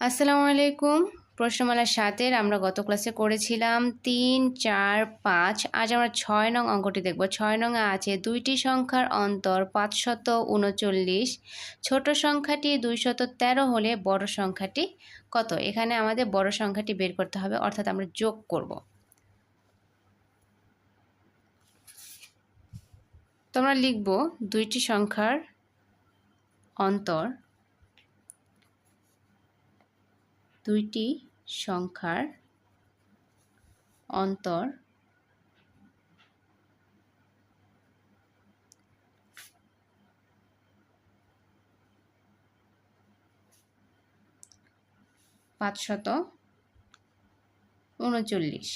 আসসালামু আলাইকুম। প্রশ্নমালা সাতের আমরা গত ক্লাসে করেছিলাম তিন, চার, পাঁচ, আজ আমরা ছয় নং অঙ্কটি দেখব। ছয় নংয়ে আছে দুইটি সংখ্যার অন্তর পাঁচশত উনচল্লিশ। ছোট সংখ্যাটি দুইশত তেরো হলে বড় সংখ্যাটি কত? এখানে আমাদের বড় সংখ্যাটি বের করতে হবে, অর্থাৎ আমরা যোগ করব। তোমরা লিখব দুইটি সংখ্যার অন্তর দুইটি সংখ্যার অন্তর পাঁচশত উনচল্লিশ।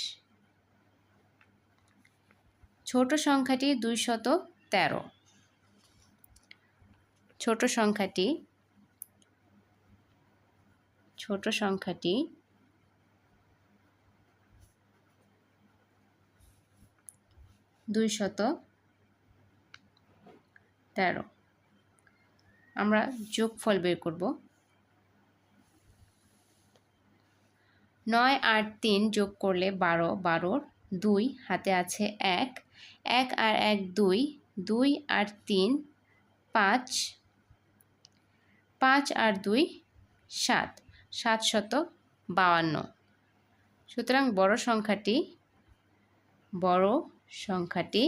ছোট সংখ্যাটি দুইশত তেরো। ছোট সংখ্যাটি ছোট সংখ্যাটি দুইশত তেরো। আমরা যোগফল বের করব। নয় আট তিন যোগ করলে বারো, বারোর দুই হাতে আছে এক। এক আর এক দুই দুই আর তিন পাঁচ পাঁচ আর দুই সাত। সাতশত বাউান্ন সুতরাং বড় সংখ্যাটি বড় সংখ্যাটি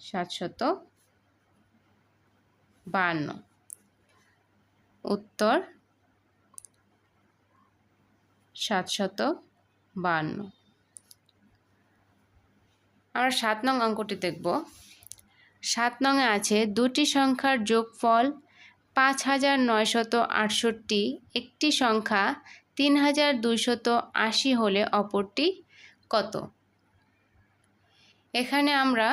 সাতশত বাহান্ন উত্তর সাতশত বাহান্ন আমরা সাত নং অঙ্কটি দেখব। সাত নংয়ে আছে দুটি সংখ্যার যোগফল পাঁচ হাজার নয়শত আটষট্টি, একটি সংখ্যা তিন হাজার দুইশত আশি হলে অপরটি কত? এখানে আমরা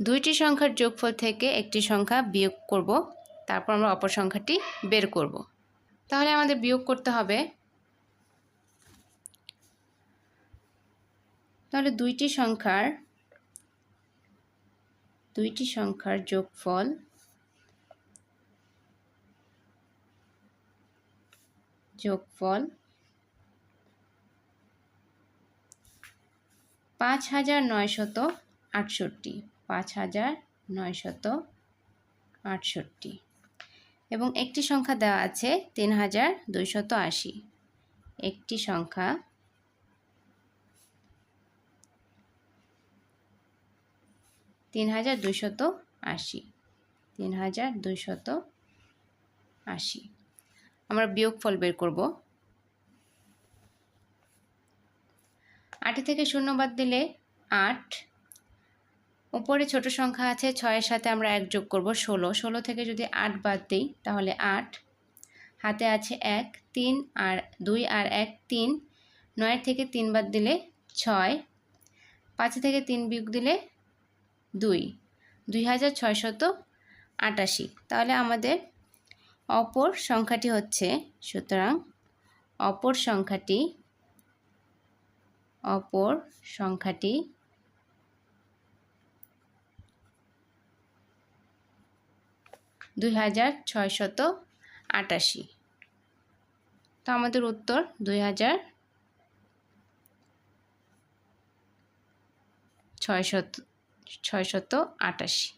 দুইটি সংখ্যার যোগফল থেকে একটি সংখ্যা বিয়োগ করব, তারপর আমরা অপর সংখ্যাটি বের করব। তাহলে আমাদের বিয়োগ করতে হবে। তাহলে দুইটি সংখ্যার দুইটি সংখ্যার যোগফল যোগফল পাঁচ হাজার নয়শত আটষট্টি, পাঁচ হাজার নয়শত আটষট্টি এবং একটি সংখ্যা দেওয়া আছে তিন হাজার দুইশত আশি। একটি সংখ্যা তিন হাজার দুইশত আশি। তিন হাজার দুইশত আশি। আমরা বিয়োগফল বের করব। আটে থেকে শূন্য বাদ দিলে আট। উপরে ছোট সংখ্যা আছে, ছয়ের সাথে আমরা এক যোগ করব ষোলো। ষোলো থেকে যদি আট বাদ দিই, তাহলে আট। হাতে আছে এক, তিন আর দুই আর এক, তিন। নয়ের থেকে তিন বাদ দিলে ছয়। পাঁচ থেকে তিন বিয়োগ দিলে দুই। দুই হাজার ছয়শত আটাশি। তাহলে আমাদের অপর সংখ্যাটি হচ্ছে, সুতরাং অপর সংখ্যাটি অপর সংখ্যাটি দুই হাজার ছয়শত আটাশি। তো আমাদের উত্তর দুই হাজার ছয়শত ছয়শত আটাশি।